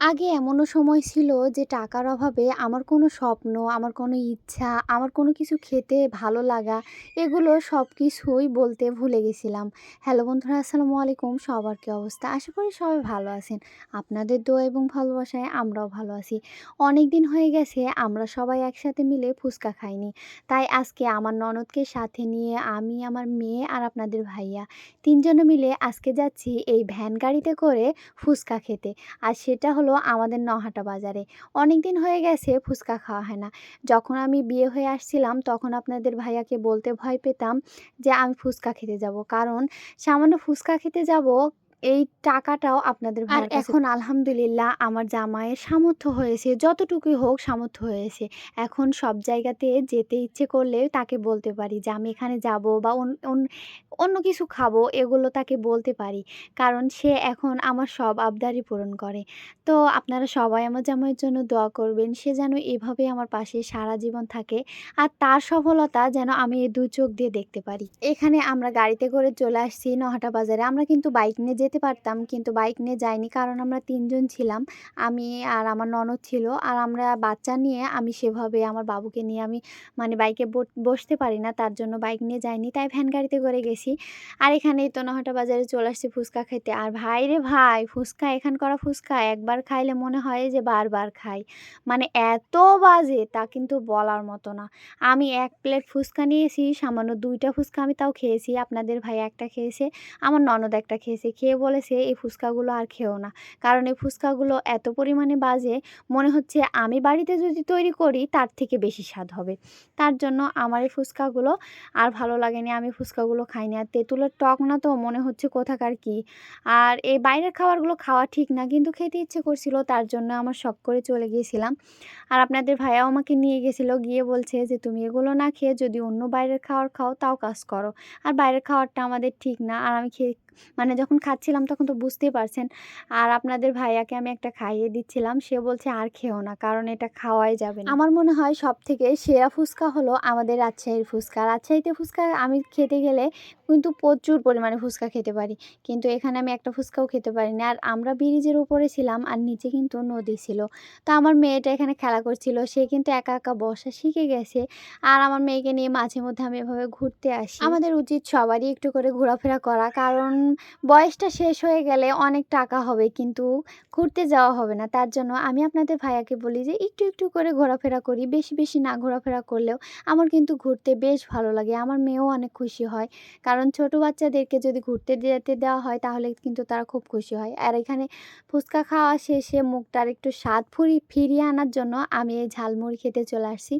আগে এমনও সময় ছিল যে টাকার অভাবে আমার কোনো স্বপ্ন, আমার কোনো ইচ্ছা, আমার কোনো কিছু খেতে ভালো লাগা এগুলো সব কিছুই বলতে ভুলে গেছিলাম। হ্যালো বন্ধুরা আসসালামু আলাইকুম। সবার কী অবস্থা? আশা করি সবাই ভালো আছেন। আপনাদের দোয়া এবং ভালোবাসায় আমরাও ভালো আছি। অনেক দিন হয়ে গেছে আমরা সবাই একসাথে মিলে ফুচকা খাইনি। তাই আজকে আমার ননদকে সাথে নিয়ে আমি, আমার মেয়ে আর আপনাদের ভাইয়া ৩ জনে মিলে আজকে যাচ্ছি এই ভ্যান গাড়িতে করে ফুচকা খেতে। আর সেটা হলো আমাদের নহাটা বাজারে। অনেক দিন হয়ে গেছে ফুচকা খাওয়া হয় না। যখন আমি বিয়ে হয়ে আসছিলাম তখন আপনাদের ভাইয়াকে বলতে ভয় পেতাম যে আমি ফুচকা খেতে যাব। কারণ সামান্য ফুচকা খেতে যাব এই টাকাটাও আপনাদের আর এখন আলহামদুলিল্লাহ আমার জামাইয়ের সামর্থ্য হয়েছে যতটুকুই হোক সামর্থ্য হয়েছে। এখন সব জায়গাতে যেতে ইচ্ছে করলে তাকে বলতে পারি যে আমি এখানে যাব বা অন অন অন্য কিছু খাব এগুলো তাকে বলতে পারি। কারণ সে এখন আমার সব আবদারই পূরণ করে। তো আপনারা সবাই আমার জামাইয়ের জন্য দোয়া করবেন। সে যেন এভাবেই আমার পাশে সারা জীবন থাকে। আর তার সফলতা যেন আমি এই ২ চোখ দিয়ে দেখতে পারি। এখানে আমরা গাড়িতে করে চলে আসছি নহাটা বাজারে। আমরা কিন্তু বাইক নিয়ে যেতে পারতাম কিন্তু বাইক নিয়ে যাইনি কারণ আমরা তিনজন ছিলাম। আমি আর আমার ননদ ছিল। আর আমরা বাচ্চা নিয়ে আমি সেভাবে আমার বাবুকে নিয়ে আমি মানে বাইকে বসতে পারি না। তার জন্য বাইক নিয়ে যাইনি। তাই ভ্যান গাড়িতে করে গেছি। আর এখানেই তো নহাটা বাজারে চলে আসছি ফুচকা খেতে আর ভাই রে ভাই ফুচকা এখান করা ফুচকা একবার খাইলে মনে হয় যে বারবার খাই। মানে এত বাজে তা কিন্তু বলার মতো না। আমি এক প্লেট ফুচকা নিয়েছি সামান্য দুইটা ফুচকা আমি তাও খেয়েছি। আপনাদের ভাই একটা খেয়েছে, আমার ননদ একটা খেয়েছে। খেয়ে বলেছে, এই ফুচকাগুলো আর খেও না। কারণ এই ফুচকাগুলো এত পরিমাণে বাজে, মনে হচ্ছে আমি বাড়িতে যদি তৈরি করি, তার থেকে বেশি স্বাদ হবে। তার জন্য আমার এই ফুচকাগুলো আর ভালো লাগেনি। আমি ফুচকাগুলো খাইনি। আর তেঁতুলের টক না তো, মনে হচ্ছে কোথাকার কি। আর এই বাইরের খাবারগুলো খাওয়া ঠিক না, কিন্তু খেতে ইচ্ছে করছিল, তার জন্য আমার শখ করে চলে গিয়েছিলাম। আর আপনাদের ভাইয়াও আমাকে নিয়ে গেছিল। গিয়ে বলছে যে, তুমি এগুলো না খেয়ে যদি অন্য বাইরের খাবার খাও, তাও কাজ করো। আর বাইরের খাবারটা আমাদের ঠিক না। আর আমি খেয়ে মানে যখন খাচ্ছিলাম তখন তো বুঝতেই পারছেন। আর আপনাদের ভাইয়াকে আমি একটা খাইয়ে দিচ্ছিলাম। সে বলছে আর খেও না কারণ এটা খাওয়াই যাবে না। আমার মনে হয় সব থেকে সেরা ফুচকা হলো আমাদের রাজশাহীর ফুচকা। রাজশাহীতে ফুচকা আমি খেতে গেলে কিন্তু প্রচুর পরিমাণে ফুচকা খেতে পারি। কিন্তু এখানে আমি একটা ফুচকাও খেতে পারি পারিনি। আর আমরা ব্রিজের উপরে ছিলাম আর নিচে কিন্তু নদী ছিল। তো আমার মেয়েটা এখানে খেলা করছিল। সে কিন্তু একা, একা বসা শিখে গেছে। আর আমার মেয়েকে নিয়ে মাঝে মধ্যে আমি এভাবে ঘুরতে আসি। আমাদের উচিত সবারই একটু করে ঘোরাফেরা করা। কারণ বয়সটা শেষ হয়ে গেলে অনেক টাকা হবে কিন্তু ঘুরতে যাওয়া হবে না। তার জন্য আমি আপনাদের ভাইয়াকে বলি যে একটু, একটু করে ঘোরাফেরা করি। বেশি, বেশি না ঘোরাফেরা করলেও আমার কিন্তু ঘুরতে বেশ ভালো লাগে। আমার মেয়েও অনেক খুশি হয়। কারণ ছোট বাচ্চাদেরকে যদি ঘুরতে যেতে দেওয়া হয় তাহলে কিন্তু তারা খুব খুশি হয়। আর এখানে ফুচকা খাওয়া শেষে মুখটার একটু স্বাদ ফুরি ফিরিয়ে আনার জন্য আমি এই ঝালমুড়ি খেতে চলে আসছি।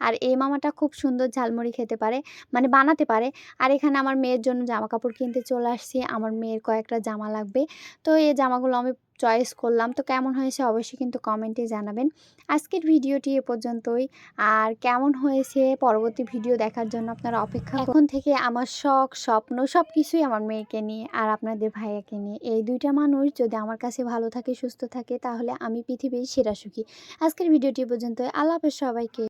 আর এই মামাটা খুব সুন্দর ঝালমুড়ি খেতে পারে মানে বানাতে পারে। আর এখানে আমার মেয়ের জন্য জামা কাপড় কিনতে চলে আসছি। আমার মেয়ের কয়েকটা জামা লাগবে। তো এই জামাগুলো আমি চয়েস করলাম। তো কেমন হয়েছে অবশ্যই কিন্তু কমেন্টে জানাবেন। আজকের ভিডিওটি এ পর্যন্তই। আর কেমন হয়েছে পরবর্তী ভিডিও দেখার জন্য আপনারা অপেক্ষা এখন থেকে আমার শখ, স্বপ্ন সব কিছুই আমার মেয়েকে নিয়ে আর আপনাদের ভাইয়াকে নিয়ে। এই দুইটা মানুষ যদি আমার কাছে ভালো থাকে, সুস্থ থাকে তাহলে আমি পৃথিবীর সেরা সুখী। আজকের ভিডিওটি এ পর্যন্তই। আল্লাহ হাফেজ সবাইকে।